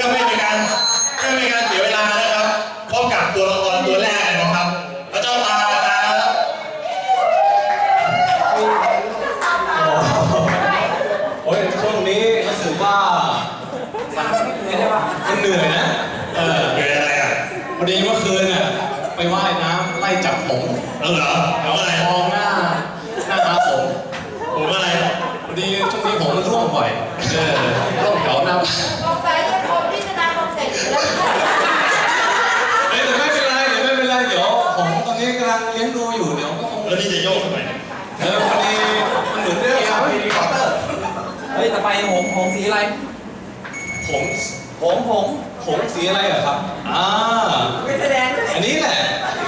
พื่อไม่เป็นการเสียเวลานะครับพบกับตัวละครตัวแรกนะครับพระเจ้าตาครับ โอ้ยช่วงนี้รู้สึกว่ามันมันเหนื่อยนะ เออ เกิดอะไรอะ พอดีเมื่อคืนน่ะไปว่ายน้ำไล่จับผม เอาเหรอเอาอะไร มองหน้าหน้าตาผม ผมอะไร พอดีช่วงนี้ผมมันร่วงบ่อย เออร่วงแถวหน้าบ้าน สงสัยจะคนพิจารณาคอนเซ็ปต์อยู่แล้ว เอ้ยแต่ไม่เป็นไรเดี๋ยวไม่เป็นไรเดี๋ยวผมตอนนี้กำลังเลี้ยงดูอยู่เดี๋ยวก็คง แล้วนี่จะโยกทำไมเนี่ย เออพอดีมันเหมือนเรื่องครับพีดีคอปเตอร์ เฮ้ยต่อไปหงหงสีอะไร ผม หงห งผมสีอะไรเหรอครับ อ่า ไม่แสดงด้วยอันนี้แหละ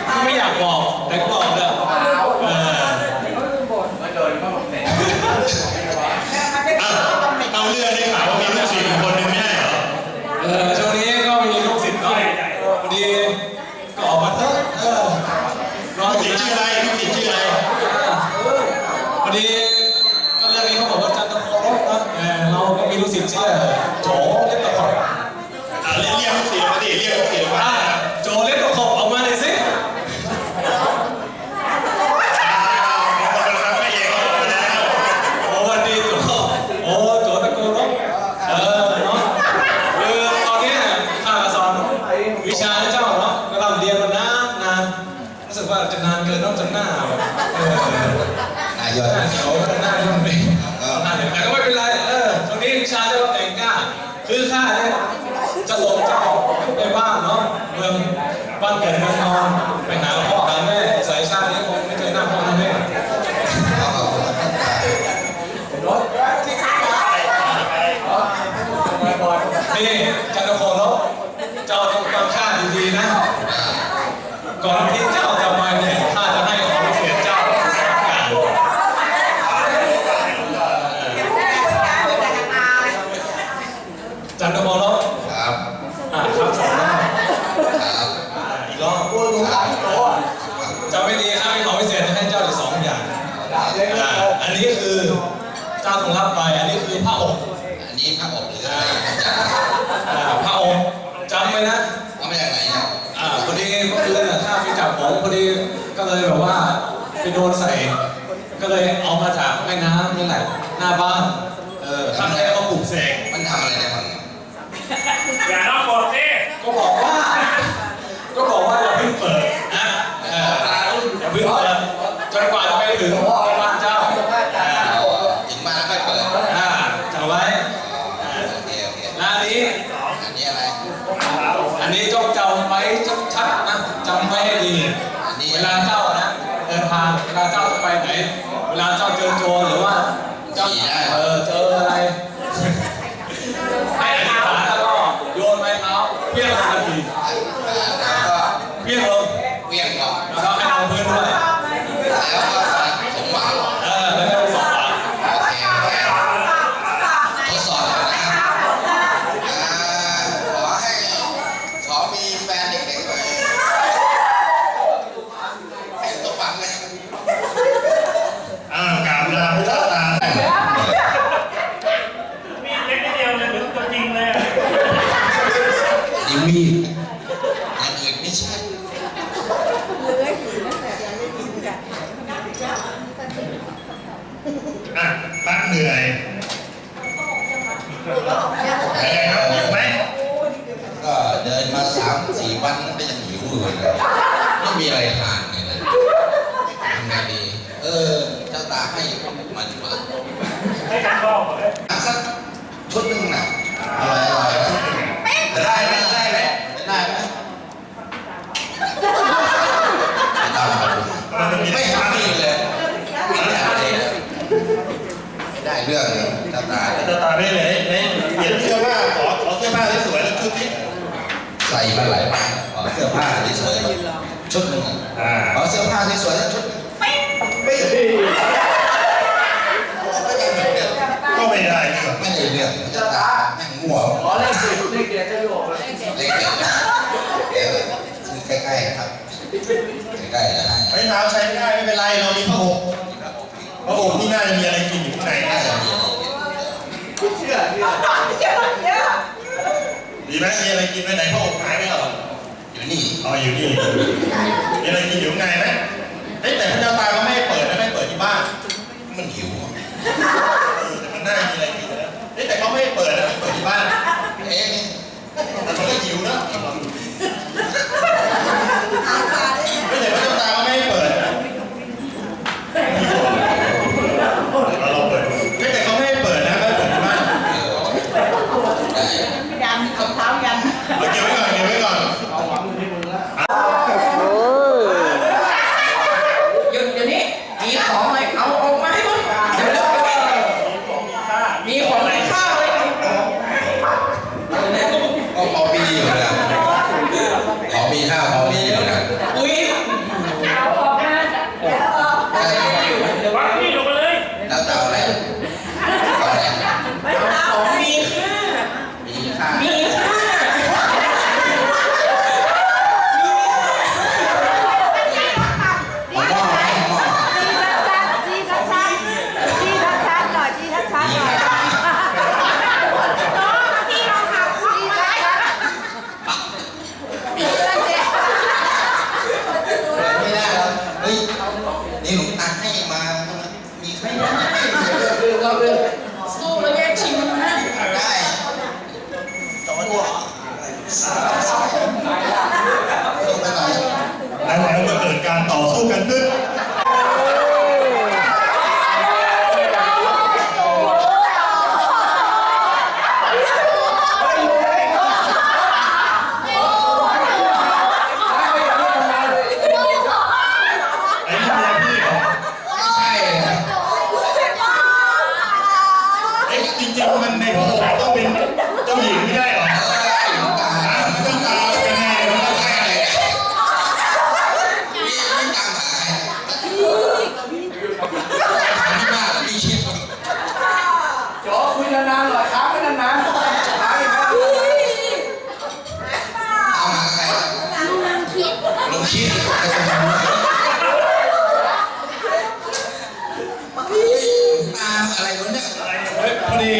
ที่ไม่อยากบอกแต่ก็บอกเด้อเออเอาเอาเรื่องได้ข่าวว่ามีลูกศิษย์อยู่คนหนึงไม่ใช่เหรอ เออช่วงนี้ก็มีลูกศิษย์ก็พอดีก็ออกมาเถอะเออรอ ลูก สิ ศิษย์ นะ ชื่ออะไรลูกศิษย์ชื่ออะไร พอดีก็เรื่องนี้เขาบอกว่าจันทโครบนะเออเราก็มีลูกศิษย์ชื่อโจเล็กตะขบ อะเรียกเรียกลูกศิษย์มาดิเรียกลูกศิษย์มา อ่าโจเล็กตะขบออกมาเลยสิ ไม่เองก็บอกไปแล้ว โอ้วันดีโจโอ้โจตะโกรบเออเนาะคือตอนนี้ข้าก็สอนวิชาให้เจ้าเนาะก็เราเรียนมานานนานรู้สึกว่าจะนานเกินต้องจนหน้าแบบเออ นายก หน้าเขียวหน้าย่นไปหน้าเขียวแต่ก็ไม่เป็นไร เออช่วงนี้วิชาเจ้าแต่งกล้า คือข้าเนี่ยจะส่งเจ้าไปบ้านเนาะ เมืองบ้านเกิดเมืองนอน ไปหาพ่อหาแม่สายชาตินี้คงไม่เจอหน้าพ่อหน้าแม่ ขอขอบคุณท่านตา นี่จันทโคลบเจ้าต้องฟังข้าดีๆนะ ก่อนที่เจ้าจะไปเนี่ยข้าจะให้ของพิเศษเจ้าสามอย่างจันทโคลบครับอ่าครับสองรอบครับอ่าอีกรอบจะไม่ดีครับมีของพิเศษจะให้เจ้าอีกสองอย่างอ่าอันนี้คือเจ้าต้องรับไป อันนี้คือผ้าอบอั นนี้พระอบหรืออะไรอาจารย์อ่าผ้าอบจำไว้นะเอามาจากไหนเนี่ยอ่าพอดีเมื่อคืนน่ะข้าไปจับผมพอดีก็เลยแบบว่าไปโดนใส่ ก็เลยเอามาจากแม่น้ำนี่แหละหน้าบ้านเออข้างในเอามาปลูกเสกมันทำอะไรได้บ้างอย่านอกบทสิก็บอกว่า ก็บอกว่าอย่าเพิ่งเปิดนะเอออย่าเพิ่งเปิดจนกว่าจะไปถึงบ้านเจ้าอ่า เอาถึงมาแล้วค่อยเปิด อ่าจำไว้ โอเคโอเค ร้านนี้ อันนี้อะไร อันนี้จงจำไว้ชัดๆนะจำไว้ให้ดี อันนี้ เวลาเจ้านะเดินทางเวลาเจ้าจะไปไหน เวลาเจ้าเจอโจรหรือว่าเจ้าเออเจออะไร ให้อธิษฐานแล้วก็โยนไม้เท้าเพี้ยงลงทันที แล้วก็ เพี้ยงลง เวียงก่อน แล้วก็ให้ลงพื้นด้วย แล้วก็สมหวัง เออแล้วก็สองฝา โอเคโอเคทดสอบเลยนะครับอ่าขอให้ขอมีแฟนเด็กๆเลยให้สมหวังเลย อ้าวกราบลาพระเจ้าตา มีเล็กนิดเดียวเลยเหมือนตัวจริงเลยอะ นี่มีดอย่างอื่นไม่ใช่ อะ ชื่อยเป็นไรครับหิวไหมก็เดินมาสามสี่วันก็ยังหิวอยู่เลยไม่มีอะไรทานเลยนะทำไงดี เออเจ้าตาให้มันมา ให้กันรอบเลย สักชุดหนึ่งนะอร่อยอร่อยจะได้ไหมจะได้ไหมจะได้ไหมไม่ต้องครับ มันมี ไม่ ไม่ ทำ ทำ อีกเลยไม่ได้เลย ได้เรื่องเลยเจ้าตาเจ้าตาได้เลยไหนเปลี่ยนเสื้อผ้าขอขอเสื้อผ้าสวยๆแล้วชุดนี้ใส่มาหลายวันขอเสื้อผ้าสวยๆชุดหนึ่งอ่าขอเสื้อผ้าสวยๆชุดหนึ่งไม่ไม่ไม่ได้เรื่องก็ไม่ได้นี่หรอไม่ได้เรื่องเจ้าตาแม่งมั่วอ๋อเลขสิบเลขเดียวจะอยู่เลยเล็กๆเดี๋ยวซื้อใกล้ๆครับใกล้ๆนะฮะไม้เท้าใช้ไม่ได้ไม่เป็นไรเรามีผ้าห่มผ้าห่มที่น่าจะมีอะไรกินอยู่ข้างในน่าน่าจะจะมีมีอะไรกิน มีดีไหมมีอะไรกินไหมไหนพ่อองค์หายไปแหรออยู่นี่อ๋ออยู่นี่มีอะไรกินอยู่ไงไหมเอ้แต่พระเจ้าตายมัไม่เปิดนะไม่เปิดที่บ้าน มันหิวอะแต่มันน่ามีอะไรกินนะเอ้แต่เขาไม่เปิดนะไม่เปิดที่บ้านเอ๊ะแต่มันก็หิวนะ มามีใครได้เราเลยเราเลยสู้แล้วแย่งชิงนะได้ตอนหัวสาม ชี้ตามอะไรวะเนี่ยพอดี